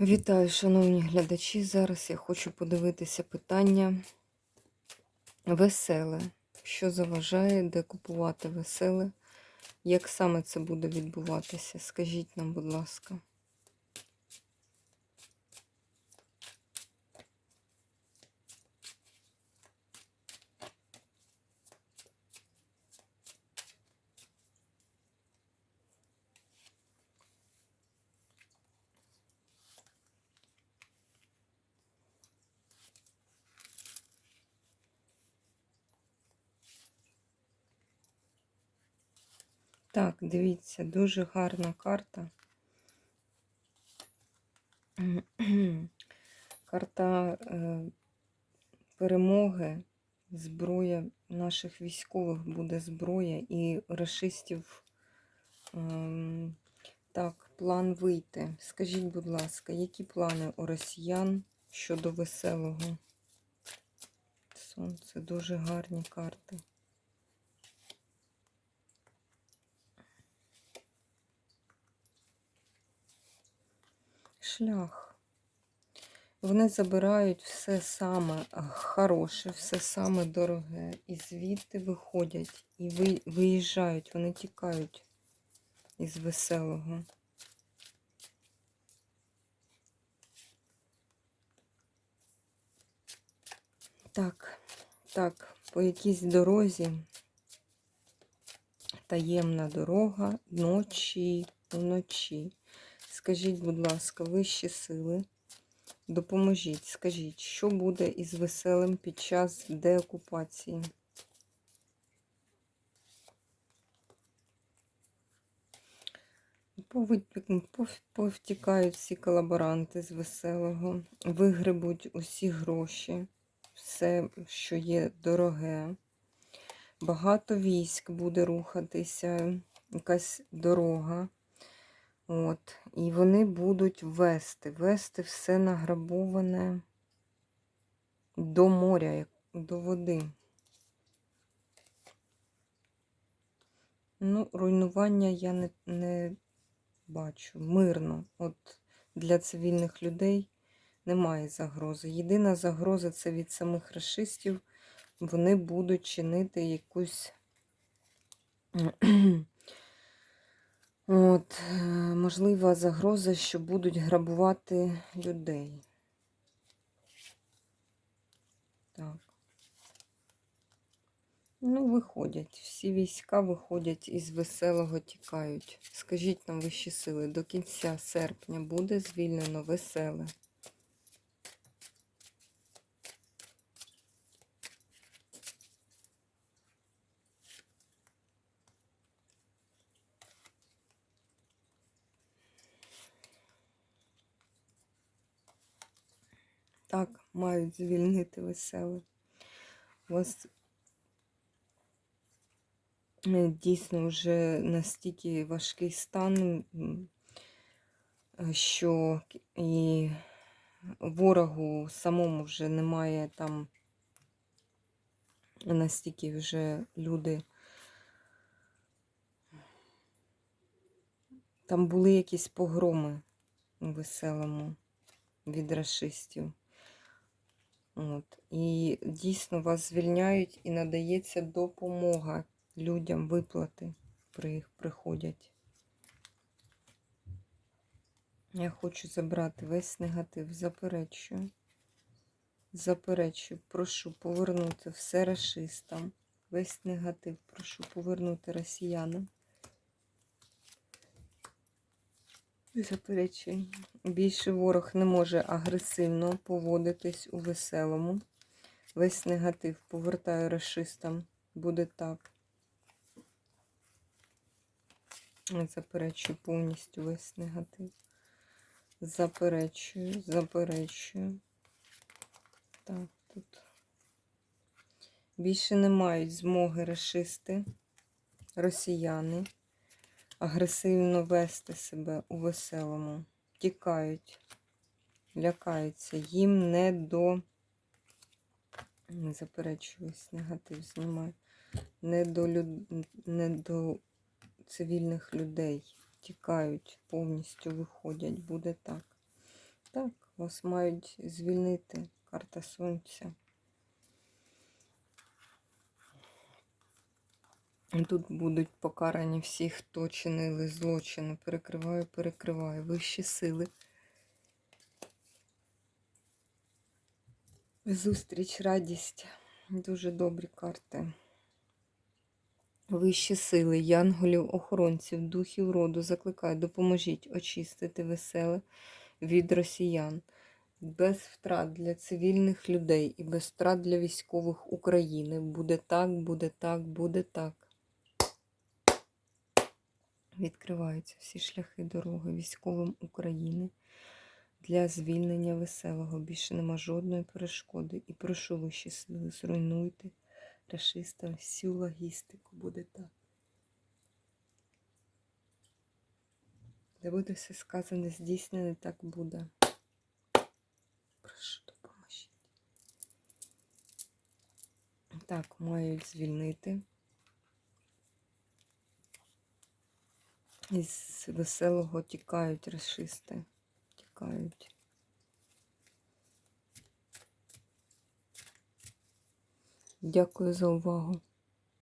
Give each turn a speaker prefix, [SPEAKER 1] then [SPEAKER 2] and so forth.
[SPEAKER 1] Вітаю, шановні глядачі. Зараз я хочу подивитися питання веселе. Що заважає, де купувати веселе? Як саме це буде відбуватися? Скажіть нам, будь ласка. Так, дивіться, дуже гарна карта. Карта е, перемоги, зброя наших військових буде зброя і расистів. ем, так, план вийти. Скажіть, будь ласка, які плани у росіян щодо веселого? Сонце, дуже гарні карти. Шлях. Вони забирають все саме хороше, все саме дороге. І звідти виходять і виїжджають, вони тікають із веселого. Так, так, по якійсь дорозі, таємна дорога, ночі, вночі. Скажіть, будь ласка, вищі сили, допоможіть, скажіть, що буде із веселим під час деокупації? Повтікають всі колаборанти з веселого, вигребуть усі гроші, все, що є дороге. Багато військ буде рухатися, якась дорога. От, і вони будуть вести, вести все награбоване до моря, до води. Ну, руйнування я не, не бачу. Мирно. От для цивільних людей немає загрози. Єдина загроза це від самих расистів. Вони будуть чинити якусь. От, е, можлива загроза, що будуть грабувати людей. Так. Ну, виходять. Всі війська виходять із веселого тікають. Скажіть нам вищі сили, до кінця серпня буде звільнено веселе. Так, мають звільнити веселе. У вас е, дійсно вже настільки важкий стан, е, що і ворогу самому вже немає там настільки вже люди. Там були якісь погроми у веселому від расистів. От. І дійсно вас звільняють і надається допомога людям, виплати при їх приходять. Я хочу забрати весь негатив, заперечую. Заперечую, прошу повернути все расистам. Весь негатив, прошу повернути росіянам. Заперечую. Більше ворог не може агресивно поводитись у веселому. Весь негатив повертаю расистам. Буде так. Заперечую повністю весь негатив. Заперечую, заперечую. Так, тут. Більше не мають змоги расисти, росіяни агресивно вести себе у веселому. Тікають, лякаються. Їм не до. Не заперечуюсь, негатив знімаю. Не до, люд... не до цивільних людей. Тікають, повністю виходять. Буде так. Так, вас мають звільнити. Карта сонця. Тут будуть покарані всі, хто чинили злочини. Перекриваю, перекриваю. Вищі сили. Зустріч, радість. Дуже добрі карти. Вищі сили, янголів, охоронців, духів роду закликаю, допоможіть очистити веселе від росіян. Без втрат для цивільних людей і без втрат для військових України. Буде так, буде так, буде так. Відкриваються всі шляхи дороги військовим України для звільнення веселого. Більше нема жодної перешкоди. І прошу вищі сили, зруйнуйте рашистам всю логістику. Буде так. Де буде все сказане, здійснене, так буде. Прошу, допоможіть. Так, мають звільнити. Із веселого тікають расисти. Тікають. Дякую за увагу.